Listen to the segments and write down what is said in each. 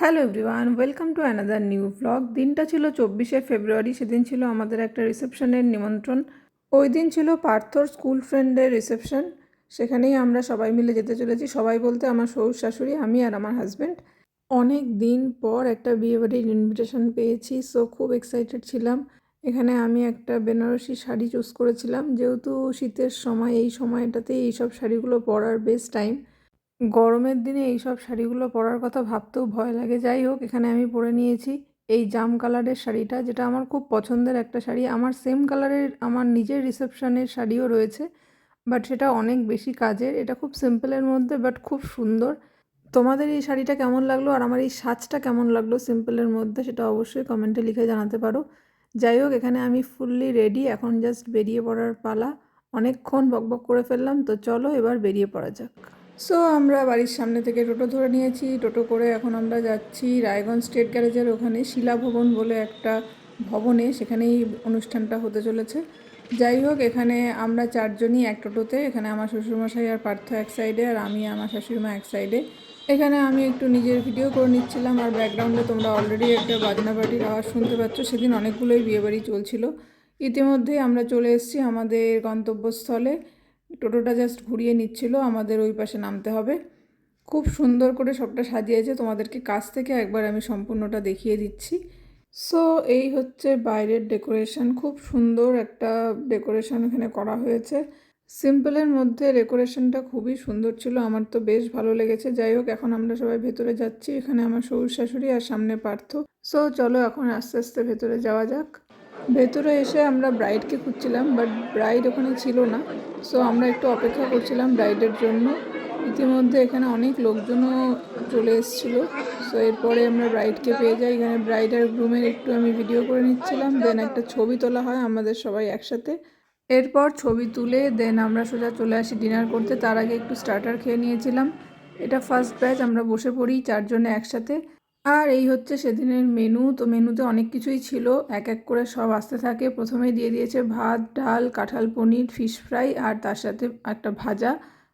Hello everyone welcome to another new blog দিনটা ছিল চব্বিশে ফেব্রুয়ারি, সেদিন ছিল আমাদের একটা রিসেপশনের নিমন্ত্রণ। ওই দিন ছিল পার্থর স্কুল ফ্রেন্ডের রিসেপশন সেখানেই আমরা সবাই মিলে যেতে চলেছি। সবাই বলতে আমার শ্বশুর শাশুড়ি আমি আর আমার হাজব্যান্ড অনেক দিন পর একটা বিয়েবাড়ির ইনভিটেশন পেয়েছি সো খুব এক্সাইটেড ছিলাম। এখানে আমি একটা বেনারসি শাড়ি চুজ করেছিলাম। যেহেতু শীতের সময়, এই সময়টাতে এইসব শাড়িগুলো পরার বেস্ট টাইম গরমের দিনে এই সব শাড়িগুলো পরার কথা ভাবতেও ভয় লাগে। যাই হোক, এখানে আমি পরে নিয়েছি এই জাম কালারের শাড়িটা, যেটা আমার খুব পছন্দের একটা শাড়ি। আমার সেম কালারের, আমার নিজের রিসেপশনের শাড়িও রয়েছে বাট সেটা অনেক বেশি কাজের। এটা খুব সিম্পলের মধ্যে বাট খুব সুন্দর। তোমাদের এই শাড়িটা কেমন লাগল আর আমার এই সাজটা কেমন লাগল সিম্পলের মধ্যে, সেটা অবশ্যই কমেন্টে লিখে জানাতে পারো। যাই হোক, এখানে আমি ফুললি রেডি এখন জাস্ট বেরিয়ে পড়ার পালা। অনেকক্ষণ বকবক করে ফেললাম, তো চলো এবার বেরিয়ে পড়া যাক। সো আমরা বাড়ির সামনে থেকে টোটো ধরে নিয়েছি। টোটো করে এখন আমরা যাচ্ছি রায়গঞ্জ স্টেট গ্যারেজের ওখানে শিলা ভবন বলে একটা ভবনে। সেখানেই অনুষ্ঠানটা হতে চলেছে। যাই হোক, এখানে আমরা চারজনই এক টোটোতে। এখানে আমার শ্বশুরমশাই আর পার্থ এক সাইডে আর আমি আমার শাশুড়িমা এক সাইডে এখানে আমি একটু নিজের ভিডিও করে নিচ্ছিলাম আর ব্যাকগ্রাউন্ডে তোমরা অলরেডি একটা বাজনা বাটির আওয়াজ শুনতে পাচ্ছ। সেদিন অনেকগুলোই বিয়েবাড়ি চলছিল। ইতিমধ্যেই আমরা চলে এসেছি আমাদের গন্তব্যস্থলে। টোটোটা জাস্ট ঘুরিয়ে নিচ্ছিল, আমাদের ওই পাশে নামতে হবে। খুব সুন্দর করে সবটা সাজিয়েছে, তোমাদেরকে কাছ থেকে একবার আমি সম্পূর্ণটা দেখিয়ে দিচ্ছি। সো এই হচ্ছে বাইরের ডেকোরেশন খুব সুন্দর একটা ডেকোরেশন এখানে করা হয়েছে। সিম্পলের মধ্যে ডেকোরেশনটা খুবই সুন্দর ছিল, আমার তো বেশ ভালো লেগেছে। যাই হোক, এখন আমরা সবাই ভেতরে যাচ্ছি, এখানে আমার শ্বশুর শাশুড়ি আর সামনে পার্থ। সো চলো এখন আস্তে আস্তে ভেতরে যাওয়া যাক। ভেতরে এসে আমরা ব্রাইডকে খুঁজছিলাম বাট ব্রাইড ওখানে ছিল না। সো আমরা একটু অপেক্ষা করছিলাম ব্রাইডের জন্য। ইতিমধ্যে এখানে অনেক লোকজনও চলে এসেছিল। সো এরপরে আমরা ব্রাইডকে পেয়ে যাই। এখানে ব্রাইড আর গ্রুমের একটু আমি ভিডিও করে নিচ্ছিলাম। দেন একটা ছবি তোলা হয় আমাদের সবাই একসাথে। এরপর ছবি তুলে দেন আমরা সোজা চলে আসি ডিনার করতে। তার আগে একটু স্টার্টার খেয়ে নিয়েছিলাম। এটা ফার্স্ট ব্যাচ আমরা বসে পড়ি চারজনে একসাথে। আর এই হচ্ছে সেদিনের মেনু তো মেনুতে অনেক কিছুই ছিল। এক এক করে সব আসতে থাকে। প্রথমেই দিয়ে দিয়েছে ভাত, ডাল, কাঁঠাল পনির ফিশ ফ্রাই আর তার সাথে একটা ভাজা।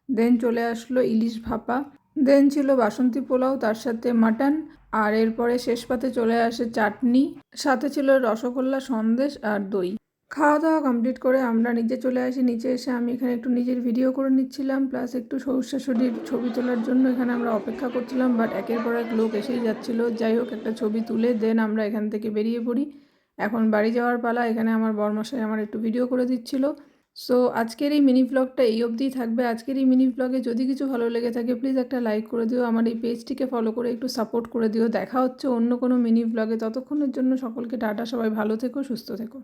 দেন চলে আসলো ইলিশ ভাপা। দেন ছিল বাসন্তী পোলাও, তার সাথে মাটন আর এরপরে শেষ পাতে চলে আসে চাটনি। সাথে ছিল রসগোল্লা, সন্দেশ আর দই। খাওয়া দাওয়া কমপ্লিট করে আমরা নিচে চলে আসি। নিচে এসে আমি এখানে একটু নিজের ভিডিও করে নিচ্ছিলাম প্লাস একটু শ্বশুর শাশুড়ির ছবি তোলার জন্য এখানে আমরা অপেক্ষা করছিলাম বাট একের পর এক লোক এসেই যাচ্ছিল। যাই হোক, একটা ছবি তুলে দেন আমরা এখান থেকে বেরিয়ে পড়ি। এখন বাড়ি যাওয়ার পালা, এখানে আমার বরমশাই আমার একটু ভিডিও করে দিচ্ছিল। সো আজকের এই মিনি ব্লগটা এই অবধিই থাকবে। আজকের এই মিনি ব্লগে যদি কিছু ভালো লেগে থাকে প্লিজ একটা লাইক করে দিও। আমার এই পেজটিকে ফলো করে একটু সাপোর্ট করে দিও। দেখা হচ্ছে অন্য কোনো মিনি ব্লগে ততক্ষণের জন্য সকলকে টাটা, সবাই ভালো থেকো, সুস্থ থেকো।